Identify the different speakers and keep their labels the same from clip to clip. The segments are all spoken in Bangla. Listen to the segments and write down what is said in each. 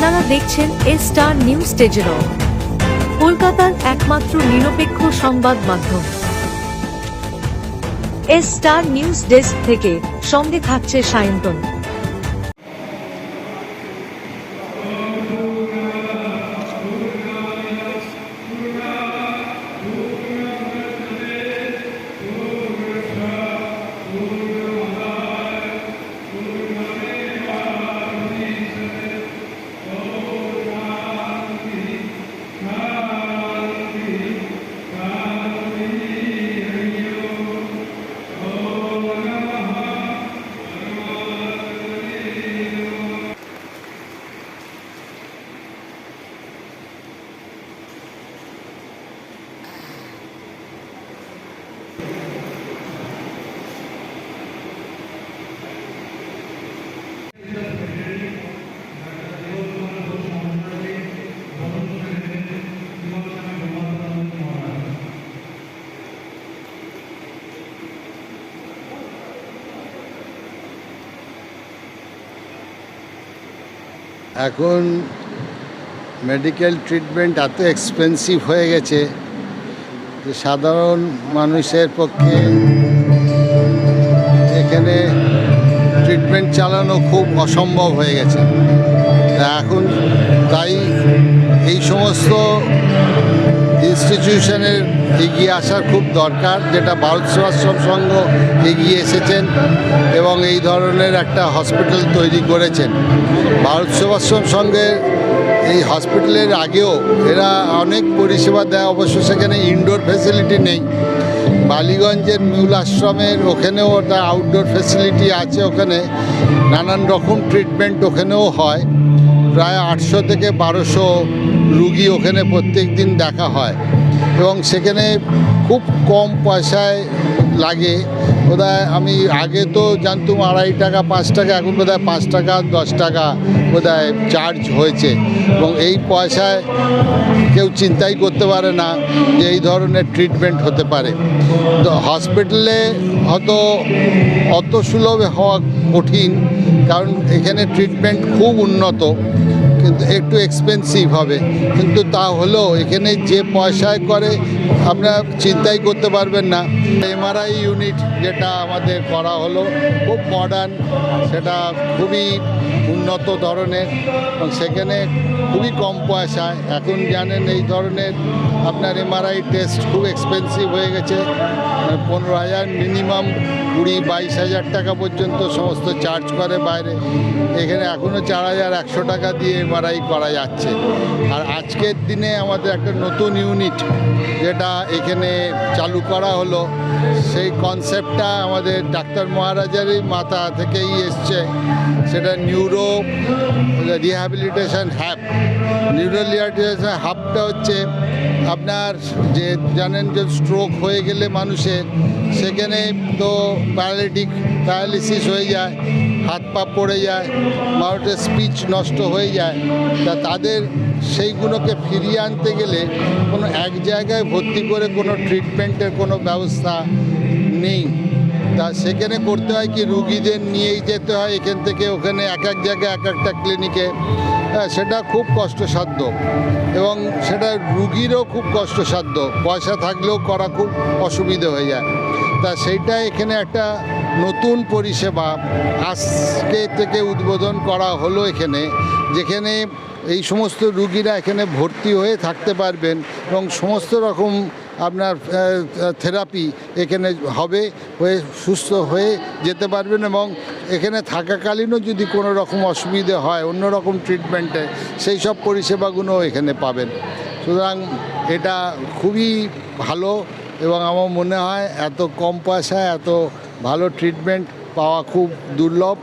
Speaker 1: আপনারা দেখছেন এ স্টার নিউজ টেজেরও কলকাতার একমাত্র নিরপেক্ষ সংবাদ মাধ্যম। এস স্টার নিউজ ডেস্ক থেকে সঙ্গে থাকছে সায়ন্তন।
Speaker 2: এখন মেডিকেল ট্রিটমেন্ট এত এক্সপেন্সিভ হয়ে গেছে যে সাধারণ মানুষের পক্ষে এখানে ট্রিটমেন্ট চালানো খুব অসম্ভব হয়ে গেছে। এখন তাই এই সমস্ত ইনস্টিটিউশনের এগিয়ে আসার খুব দরকার, যেটা ভারত সেবাশ্রম সংঘ এগিয়ে এসেছেন এবং এই ধরনের একটা হসপিটাল তৈরি করেছেন। ভারত সেবাশ্রম সংঘের এই হসপিটালের আগেও এরা অনেক পরিষেবা দেয়, অবশ্য সেখানে ইনডোর ফেসিলিটি নেই। বালিগঞ্জের মূল আশ্রমের ওখানেও ওটা আউটডোর ফেসিলিটি আছে ওখানে, নানান রকম ট্রিটমেন্ট ওখানেও হয়। প্রায় আটশো থেকে বারোশো রুগী ওখানে প্রত্যেক দিন দেখা হয়। এবং সেখানে খুব কম পয়সায় লাগে। বোধহয় আমি আগে তো জানতাম আড়াই টাকা, পাঁচ টাকা, এখন বোধহয় পাঁচ টাকা, দশ টাকা বোধহয় চার্জ হয়েছে। এবং এই পয়সায় কেউ চিন্তাই করতে পারে না যে এই ধরনের ট্রিটমেন্ট হতে পারে। তো হসপিটালে হয়তো অত সুলভে হওয়া কঠিন, কারণ এখানে ট্রিটমেন্ট খুব উন্নত। কিন্তু একটু এক্সপেন্সিভ হবে। কিন্তু তা হলো এখানে যে পয়সায় করে আপনারা চিন্তাই করতে পারবেন না। এমআরআই ইউনিট যেটা আমাদের করা হলো, খুব মডার্ন সেটা খুবই উন্নত ধরনের। এবং সেখানে খুবই কম পয়সায়, এখন জানেন এই ধরনের আপনার এমআরআই টেস্ট খুব এক্সপেন্সিভ হয়ে গেছে। পনেরো হাজার মিনিমাম কুড়ি বাইশ হাজার টাকা পর্যন্ত সমস্ত চার্জ করে বাইরে। এখানে এখনও চার হাজার একশো টাকা দিয়ে এমআরআই করা যাচ্ছে। আর আজকের দিনে আমাদের একটা নতুন ইউনিট যেটা এখানে চালু করা হলো, সেই কনসেপ্টটা আমাদের ডাক্তার মহারাজারই মাথা থেকেই এসছে। সেটা নিউরো রিহ্যাবিলিটেশন হ্যাব নিউরো হাবটা হচ্ছে আপনার যে জানেন যে স্ট্রোক হয়ে গেলে মানুষের, সেখানে তো প্যারালিটিক প্যারালিসিস হয়ে যায়। হাত পা পড়ে যায় মানুষের স্পিচ নষ্ট হয়ে যায়, তা তাদের সেইগুলোকে ফিরিয়ে আনতে গেলে কোনো এক জায়গায় ভর্তি করে কোনো ট্রিটমেন্টের কোনো ব্যবস্থা নেই। তা সেখানে করতে হয় কি, রুগীদের নিয়েই যেতে হয়, এখান থেকে ওখানে এক এক জায়গায় এক একটা ক্লিনিকে সেটা খুব কষ্টসাধ্য এবং সেটা রুগীরও খুব কষ্টসাধ্য, পয়সা থাকলেও করা খুব অসুবিধে হয়ে যায়। তা সেইটা এখানে একটা নতুন পরিষেবা আজকে থেকে উদ্বোধন করা হলো এখানে, যেখানে এই সমস্ত রুগীরা এখানে ভর্তি হয়ে থাকতে পারবেন এবং সমস্ত রকম আপনার থেরাপি এখানে হবে, হয়ে সুস্থ হয়ে যেতে পারবেন এবং এখানে থাকাকালীনও যদি কোনো রকম অসুবিধে হয়, অন্য রকম ট্রিটমেন্টে সেই সব পরিষেবাগুলো এখানে পাবেন। সুতরাং এটা খুবই ভালো এবং আমার মনে হয় এত কম পয়সায় এত ভালো ট্রিটমেন্ট পাওয়া খুব দুর্লভ।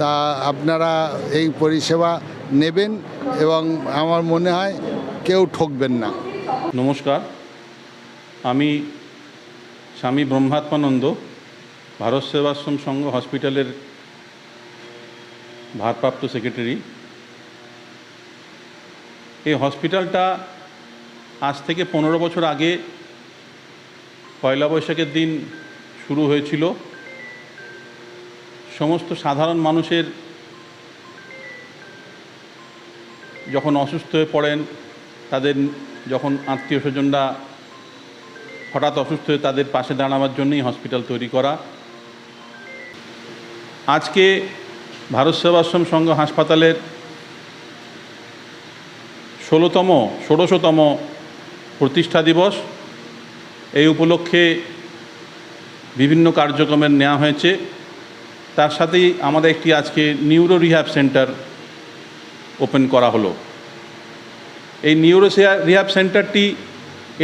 Speaker 2: তা আপনারা এই পরিষেবা নেবেন এবং আমার মনে হয় কেউ ঠকবেন না।
Speaker 3: নমস্কার। আমি স্বামী ব্রহ্মাত্মানন্দ, ভারত সেবাশ্রম সংঘ হসপিটালের ভারপ্রাপ্ত সেক্রেটারি। এই হসপিটালটা আজ থেকে পনেরো বছর আগে পয়লা বৈশাখের দিন শুরু হয়েছিল। সমস্ত সাধারণ মানুষের যখন অসুস্থ হয়ে পড়েন, তাদের যখন আত্মীয় স্বজনরা হঠাৎ অসুস্থ হয়ে তাদের পাশে দাঁড়াবার জন্যই হসপিটাল তৈরি করা। আজকে ভারত সেবাশ্রম সংঘ হাসপাতালের ষোলোতম, ষোড়শতম প্রতিষ্ঠা দিবস। এই উপলক্ষে বিভিন্ন কার্যক্রমের নেওয়া হয়েছে। তার সাথেই আমাদের একটি আজকে নিউরো রিহ্যাব সেন্টার ওপেন করা হলো। এই নিউরো রিহ্যাব সেন্টারটি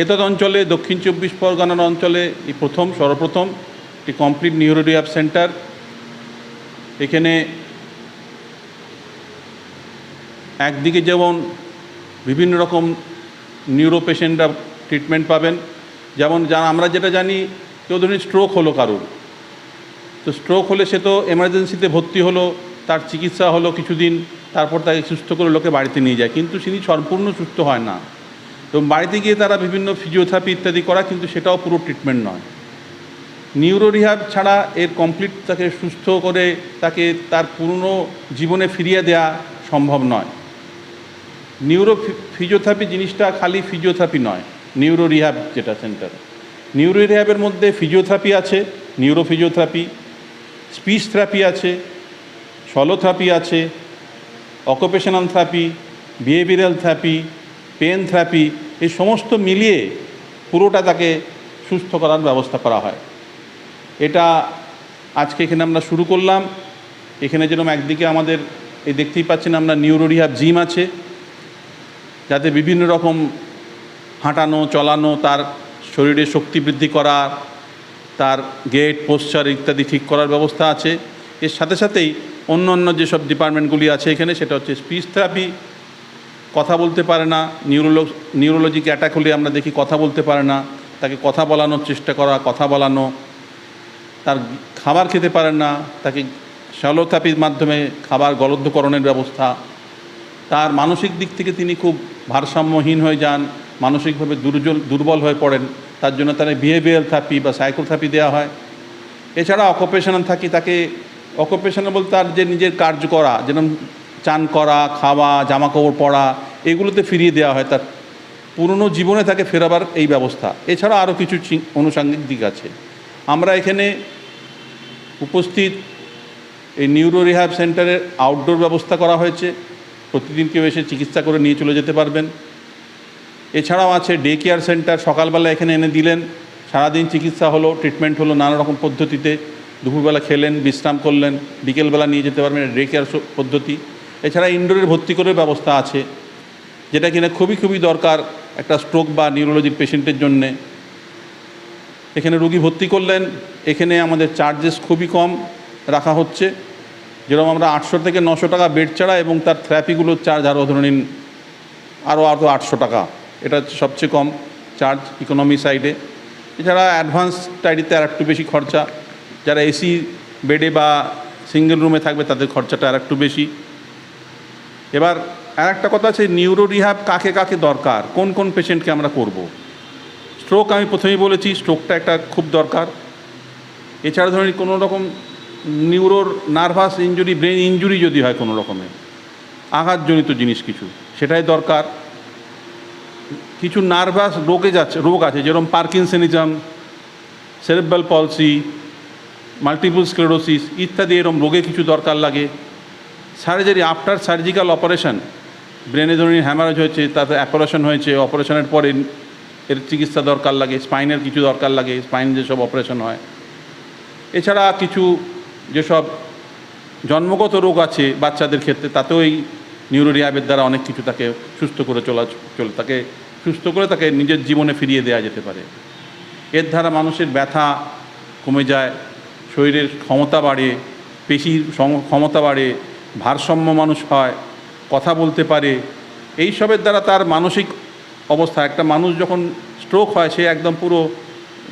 Speaker 3: এতদ অঞ্চলে, দক্ষিণ চব্বিশ পরগনার অঞ্চলে এই প্রথম, সর্বপ্রথম একটি কমপ্লিট নিউরো রিহ্যাব সেন্টার। এখানে একদিকে যেমন বিভিন্ন রকম নিউরো পেশেন্টরা ট্রিটমেন্ট পাবেন যেমন যা আমরা যেটা জানি কেউ ধরুন স্ট্রোক হলো কারুর। তো স্ট্রোক হলে সে তো এমার্জেন্সিতে ভর্তি হলো, তার চিকিৎসা হলো কিছুদিন, তারপর তাকে সুস্থ করে লোকে বাড়িতে নিয়ে যায়। কিন্তু তিনি সম্পূর্ণ সুস্থ হয় না। তো বাড়িতে গিয়ে তারা বিভিন্ন ফিজিওথেরাপি ইত্যাদি করা, কিন্তু সেটাও পুরো ট্রিটমেন্ট নয়। নিউরো রিহাব ছাড়া এর কমপ্লিট তাকে সুস্থ করে তাকে তার পুরনো জীবনে ফিরিয়ে দেওয়া সম্ভব নয়। নিউরো ফিজিওথেরাপি জিনিসটা খালি ফিজিওথেরাপি নয়। নিউরো রিহ্যাব যেটা সেন্টার নিউরো রিহ্যাবের মধ্যে ফিজিওথেরাপি আছে নিউরো ফিজিওথেরাপি স্পিচ থেরাপি আছে সলোথেরাপি আছে occupational therapy behavioural therapy pain therapy এই সমস্ত মিলিয়ে পুরোটা তাকে সুস্থ করার ব্যবস্থা করা হয়। এটা আজকে এখানে আমরা শুরু করলাম। এখানে যেরকম একদিকে আমাদের, এই দেখতেই পাচ্ছেন আমরা নিউরো রিহাব জিম আছে, যাতে বিভিন্ন রকম হাঁটানো, চলানো, তার শরীরে শক্তি বৃদ্ধি করা, তার গেট পোস্চার ইত্যাদি ঠিক করার ব্যবস্থা আছে। এর সাথে সাথেই অন্য অন্য যেসব ডিপার্টমেন্টগুলি আছে এখানে, সেটা হচ্ছে স্পিচ থেরাপি কথা বলতে পারে না নিউরোলো নিউরোলজিক অ্যাটাক হলে আমরা দেখি কথা বলতে পারে না, তাকে কথা বলানোর চেষ্টা করা, কথা বলানো, তার খাবার খেতে পারেন না, তাকে শ্যালোথেরাপির মাধ্যমে খাবার গলদ্ধকরণের ব্যবস্থা। তার মানসিক দিক থেকে তিনি খুব ভারসাম্যহীন হয়ে যান। মানসিকভাবে দুর্জল দুর্বল হয়ে পড়েন। তার জন্য তার বিহেভিয়ার থেরাপি বা সাইকোথেরাপি দেওয়া হয়। এছাড়া অকুপেশনাল থাকি, তাকে অকুপেশনাল বলতে তার যে নিজের কার্য করা, যেরকম চান করা, খাওয়া জামা কাপড় পরা, এগুলোতে ফিরিয়ে দেওয়া হয় তার। পুরনো জীবনে তাকে ফেরাবার এই ব্যবস্থা। এছাড়া আরও কিছু চি- দিক আছে। আমরা এখানে উপস্থিত এই নিউরো রিহ্যাব সেন্টারের আউটডোর ব্যবস্থা করা হয়েছে। প্রতিদিন কেউ এসে চিকিৎসা করে নিয়ে চলে যেতে পারবেন। এছাড়াও আছে ডে কেয়ার সেন্টার সকালবেলা এখানে এনে দিলেন। সারাদিন চিকিৎসা হলো ট্রিটমেন্ট হলো নানা রকম পদ্ধতিতে। দুপুরবেলা খেলেন, বিশ্রাম করলেন, বিকেলবেলা নিয়ে যেতে পারবেন ডে কেয়ার পদ্ধতি। এছাড়া ইনডোরের ভর্তি করার ব্যবস্থা আছে, যেটা কিনা খুবই খুবই দরকার একটা স্ট্রোক বা নিউরোলজির পেশেন্টের জন্যে। এখানে রুগী ভর্তি করলেন, এখানে আমাদের চার্জেস খুবই কম রাখা হচ্ছে। যেরকম আমরা আটশো থেকে নশো টাকা বেড ছাড়া এবং তার থেরাপিগুলোর চার্জ আরও ধরে নিন আরও আরও আটশো টাকা। এটা সবচেয়ে কম চার্জ ইকোনমি সাইডে এছাড়া অ্যাডভান্স টাইডিতে আর একটু বেশি খরচা। যারা এসি বেডে বা সিঙ্গেল রুমে থাকবে, তাদের খরচাটা আর একটু বেশি। এবার আর একটা কথা আছে নিউরো রিহ্যাব কাকে কাকে দরকার? কোন কোন পেশেন্টকে আমরা করব। স্ট্রোক আমি প্রথমেই বলেছি স্ট্রোকটা একটা খুব দরকার। এছাড়া ধরেন, কোনো রকম নিউরোর নার্ভাস ইঞ্জুরি ব্রেন ইঞ্জুরি যদি হয় কোনো রকমের আঘাতজনিত জিনিস কিছু, সেটাই দরকার। কিছু নার্ভাস রোগে যাচ্ছে, রোগ আছে, যেরকম parkinsonism cerebral palsy multiple sclerosis ইত্যাদি এরকম রোগে কিছু দরকার লাগে। সার্জারি আফটার সার্জিক্যাল অপারেশন ব্রেনে ধরুন হ্যামারেজ হয়েছে তাতে অপারেশন হয়েছে অপারেশনের পরে এর চিকিৎসা দরকার লাগে স্পাইনের কিছু দরকার লাগে স্পাইন যেসব অপারেশন হয়। এছাড়া কিছু যেসব জন্মগত রোগ আছে বাচ্চাদের ক্ষেত্রে, তাতেও এই নিউরো রিহাবের দ্বারা অনেক কিছু তাকে সুস্থ করে চলা, চলে, তাকে সুস্থ করে তাকে নিজের জীবনে ফিরিয়ে দেওয়া যেতে পারে। এর দ্বারা মানুষের ব্যথা কমে যায়, শরীরের ক্ষমতা বাড়ে, পেশির ক্ষমতা বাড়ে, ভারসাম্য মানুষ হয়, কথা বলতে পারে। এই সবের দ্বারা তার মানসিক অবস্থা, একটা মানুষ যখন স্ট্রোক হয়, সে একদম পুরো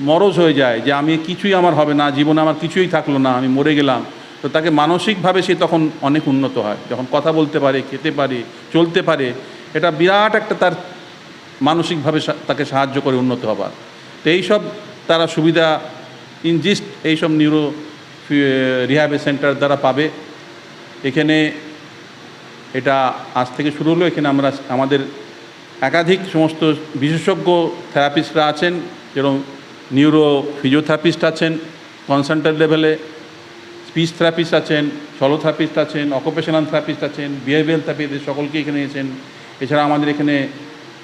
Speaker 3: মরজ হয়ে যায় যে আমি কিছুই আমার হবে না, জীবনে আমার কিছুই থাকল না, আমি মরে গেলাম। তো তাকে মানসিকভাবে সে তখন অনেক উন্নত হয়। যখন কথা বলতে পারে, খেতে পারে, চলতে পারে, এটা বিরাট একটা তার মানসিকভাবে তাকে সাহায্য করে উন্নত হবার। তো এইসব তারা সুবিধা ইনজিস্ট এইসব নিউরো রিহ্যাবে সেন্টার দ্বারা পাবে। এখানে এটা আজ থেকে শুরু হলো। এখানে আমরা আমাদের একাধিক সমস্ত বিশেষজ্ঞ থেরাপিস্টরা আছেন, যেরকম নিউরো ফিজিওথেরাপিস্ট আছেন, কনসালটেন্ট লেভেলে স্পিচ থেরাপিস্ট আছেন, সলো থেরাপিস্ট আছেন, অকুপেশনাল থেরাপিস্ট আছেন, বিহেভিয়ার থেরাপিস্ট সকলকে এখানে এসেছেন। এছাড়া আমাদের এখানে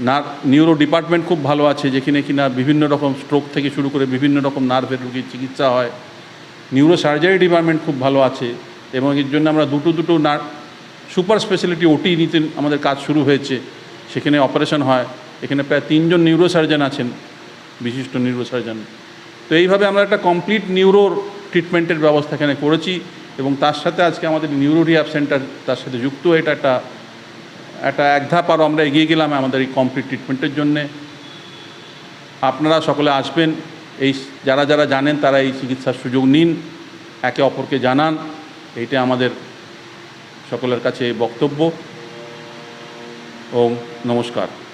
Speaker 3: নার নিউরো ডিপার্টমেন্ট খুব ভালো আছে, যেখানে কিনা বিভিন্ন রকম স্ট্রোক থেকে শুরু করে বিভিন্ন রকম নার্ভের রোগীর চিকিৎসা হয়। নিউরো সার্জারি ডিপার্টমেন্ট খুব ভালো আছে এবং এর জন্য আমরা দুটো দুটো নার সুপার স্পেশালিটি ওটি নিতে আমাদের কাজ শুরু হয়েছে। সেখানে অপারেশন হয়, এখানে প্রায় তিনজন নিউরো সার্জন আছেন, বিশিষ্ট নিউরো সার্জন তো এইভাবে আমরা একটা কমপ্লিট নিউরোর ট্রিটমেন্টের ব্যবস্থা এখানে করেছি এবং তার সাথে আজকে আমাদের নিউরো রিহাব সেন্টার তার সাথে যুক্ত এটা একটা একটা এক ধাপ আরও আমরা এগিয়ে গেলাম আমাদের এই কমপ্লিট ট্রিটমেন্টের জন্যে। আপনারা সকলে আসবেন, এই যারা যারা জানেন তারা এই চিকিৎসার সুযোগ নিন, একে অপরকে জানান এইটা আমাদের সকলের কাছে বক্তব্য। ও নমস্কার।